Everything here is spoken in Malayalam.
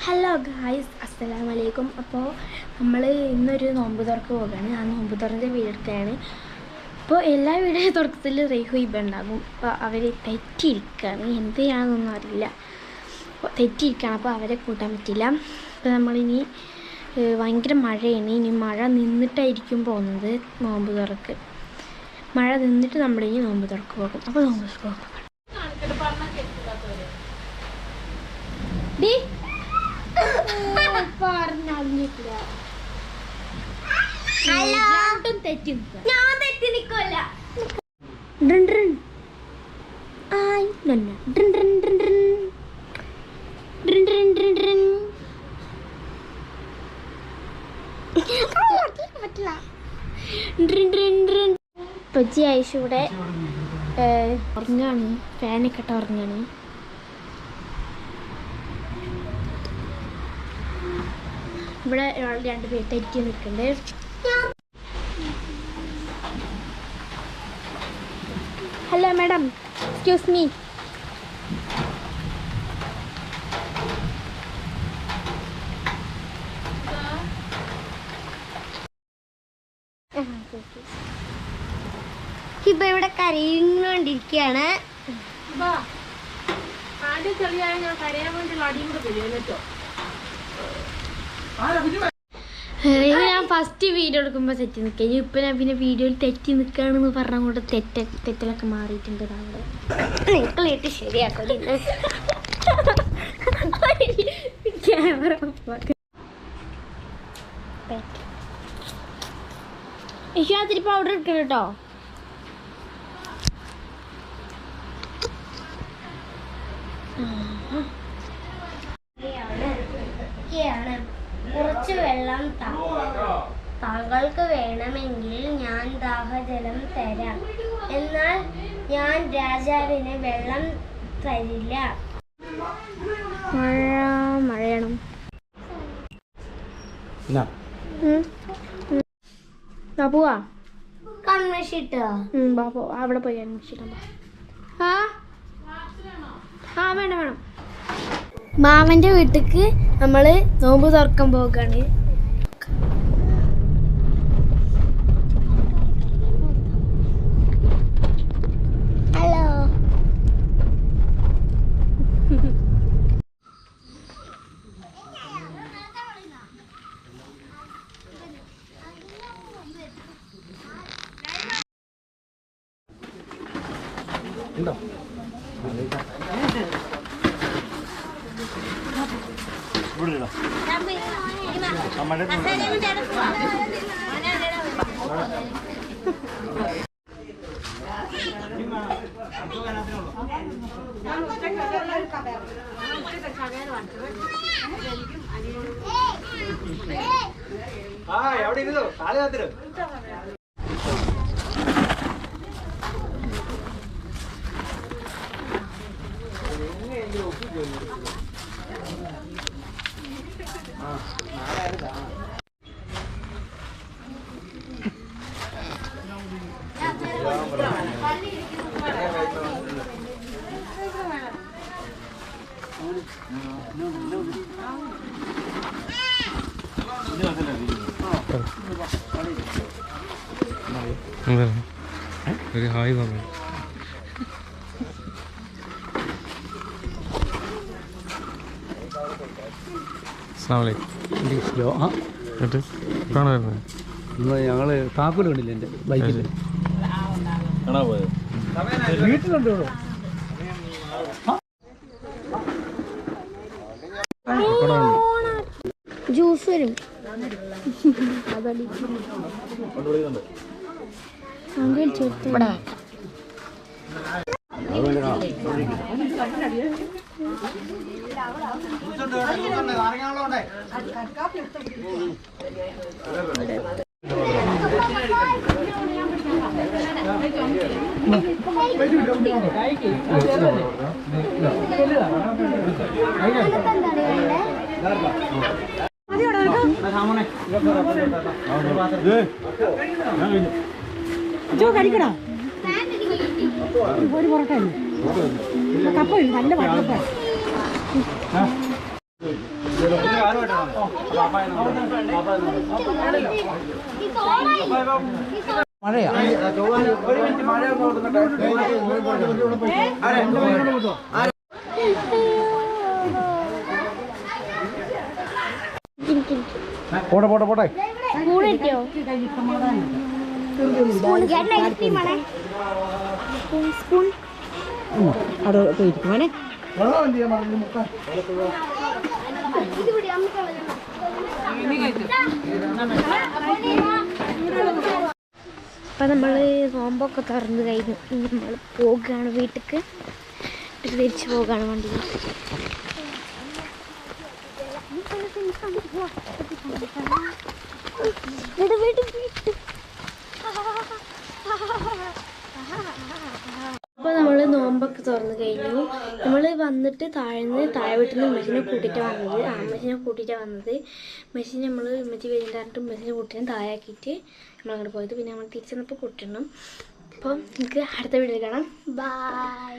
ഹലോ ഗായ്സ് അസ്സലാമലൈക്കും അപ്പോൾ നമ്മൾ ഇന്നൊരു നോമ്പ് തുറക്ക് പോകുകയാണ് ആ നോമ്പ് തുറന്റെ വീഡിയോ എടുക്കുകയാണ് അപ്പോൾ എല്ലാ വീഡിയോ തുടക്കത്തിൽ റേഹു ഇബ ഉണ്ടാകും. അപ്പോൾ അവർ തെറ്റിയിരിക്കുകയാണ് എന്തിനാണെന്നൊന്നും അറിയില്ല. അപ്പോൾ തെറ്റിയിരിക്കുകയാണ് അപ്പോൾ അവരെ കൂട്ടാൻ പറ്റില്ല. അപ്പോൾ നമ്മളിനി ഭയങ്കര മഴയാണ്. ഇനി മഴ നിന്നിട്ടായിരിക്കും പോകുന്നത് നോമ്പ് തുറക്ക്. മഴ നിന്നിട്ട് നമ്മളിനി നോമ്പ് തുറക്ക് പോകും. അപ്പോൾ നോമ്പ് തുറക്ക് പോകും. പറഞ്ഞിട്ടില്ല ഞാൻ തെറ്റി ഇവിടെ ഉറങ്ങാണ്. ഫാനൊക്കെ ഇട്ട് ഉറങ്ങാണ്. ഇവിടെ ഒരാൾ രണ്ട് പേര് തെറ്റി നിൽക്കുന്നുണ്ട്. ഹലോ മാഡം എക്സ്ക്യൂസ് മീ ഇപ്പൊ ഇവിടെ കരയുന്നോണ്ടിരിക്കുകയാണ് ആദ്യം ചെറിയ ഞാൻ കരയാൻ വേണ്ടിയുള്ള അടിയും കൂടെ തരുമോ ഫസ്റ്റ് വീഡിയോ എടുക്കുമ്പോൾ തെറ്റി നിൽക്കുക ഇനി ഇപ്പം ഞാൻ പിന്നെ വീഡിയോയിൽ തെറ്റി നിൽക്കുകയാണെന്ന് പറഞ്ഞാൽ കൂടെ തെറ്റ തെറ്റലൊക്കെ മാറിയിട്ടുണ്ട് അവിടെ. നിങ്ങളിട്ട് ശരിയാക്കും. ക്യാമറ പൗഡർ എടുക്കണം കേട്ടോ ാണ് താങ്കൾക്ക് വേണമെങ്കിൽ ഞാൻ ദാഹജലം തരാം. എന്നാൽ ഞാൻ രാജാവിന് വെള്ളം തരില്ല. മഴ മഴയണം? പോവാ. കൺവശിട്ടോ ഉം, ബാ പോ അവിടെ പോയി അന്വേഷിക്കാം ആ? ആ വേണം വേണം. മാമന്റെ വീട്ടിക്ക് നമ്മൾ നോമ്പ് തുറക്കാൻ പോകാണ് ആ എവിടെ ഇരുന്നു കാല് കാത്തിരും ഹായ് പറഞ്ഞു ഞങ്ങൾ താക്കോൽ കണ്ടില്ല എന്റെ ബൈക്കിൽ വീട്ടിലുണ്ടോ ജ്യൂസ് വരും. ഇവിടെ. നാരങ്ങാവെള്ളം ഉണ്ടേ ഒരു കൊടുക്കട്ടെ പോട്ടെ പോട്ടെ പോട്ടെ സ്പൂൺ. കിട്ടിയോ സ്പൂൺ ഇത് പിടി അമ്മ അപ്പം നമ്മൾ നോമ്പൊക്കെ തുറന്നു കഴിഞ്ഞു. നമ്മൾ പോകുകയാണ് വീട്ടിലേക്ക് തിരിച്ചു പോകുകയാണ് വണ്ടിയിൽ വിട് വിട് വിട് അപ്പോൾ നമ്മൾ നോമ്പൊക്കെ തുറന്ന് കഴിഞ്ഞു വന്നിട്ട് താഴ്ന്ന് താഴെ വീട്ടിൽ നിന്ന് ഉമ്മച്ചിനെ കൂട്ടിയിട്ട് വന്നത്. ആ ഉമ്മച്ചിനെ കൂട്ടിയിട്ട് വന്നത്. ഉമ്മച്ചി നമ്മൾ ഉമ്മച്ചി വരുന്നുണ്ടായിട്ട് ഉമ്മച്ചിനെ കൂട്ടിനെ താഴാക്കിയിട്ട് നമ്മൾ അങ്ങോട്ട് പോയത്. പിന്നെ നമ്മൾ തിരിച്ചു വന്നപ്പോൾ കൂട്ടണം അപ്പോൾ നമുക്ക് അടുത്ത വീഡിയോ കാണാം. ബൈ